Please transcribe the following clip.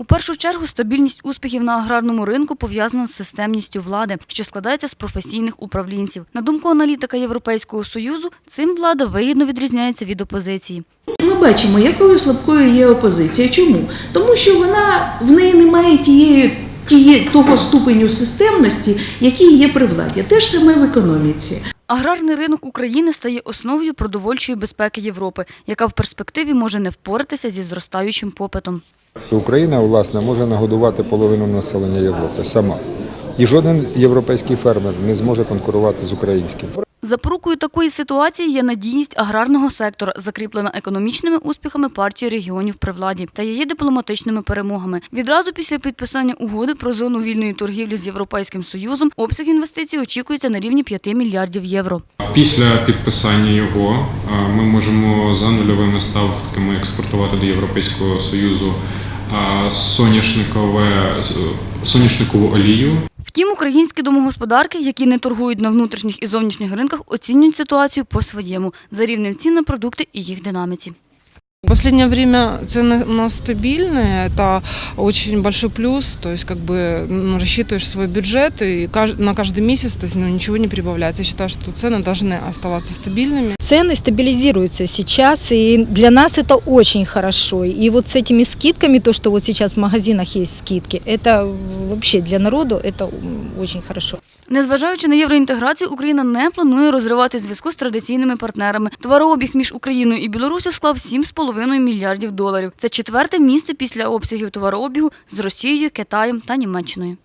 У першу чергу стабільність успіхів на аграрному ринку пов'язана з системністю влади, що складається з професійних управлінців. На думку аналітика Європейського союзу, цим влада вигідно відрізняється від опозиції. Ми бачимо, якою слабкою є опозиція. Чому? Тому що вона в неї немає тієї. Тіє, того ступеню системності, який є при владі, те ж саме в економіці. Аграрний ринок України стає основою продовольчої безпеки Європи, яка в перспективі може не впоратися зі зростаючим попитом. Україна, власне, може нагодувати половину населення Європи сама. І жоден європейський фермер не зможе конкурувати з українським. Запорукою такої ситуації є надійність аграрного сектора, закріплена економічними успіхами партії регіонів при владі та її дипломатичними перемогами. Відразу після підписання угоди про зону вільної торгівлі з Європейським Союзом обсяг інвестицій очікується на рівні 5 мільярдів євро. Після підписання його е, ми можемо за нульовими ставками експортувати до Європейського Союзу е, соняшникове соняшникову олію. Втім, українські домогосподарки, які не торгують на внутрішніх і зовнішніх ринках, оцінюють ситуацію по-своєму за рівнем цін на продукти і їх динаміці. Последнее время цены у нас стабильные, это очень большой плюс, то есть как бы ну, рассчитываешь свой бюджет и на каждый месяц то есть, ну, ничего не прибавляется. Я считаю, что цены должны оставаться стабильными. Цены стабилизируются сейчас, и для нас это очень хорошо. И вот с этими скидками, то, что вот сейчас в магазинах есть скидки, это вообще для народу это очень хорошо. Незважаючи на євроінтеграцію, Україна не планує розривати зв'язку з традиційними партнерами. Товарообіг між Україною і Білоруссю склав 7,5 мільярдів доларів. Це четверте місце після обсягів товарообігу з Росією, Китаєм та Німеччиною.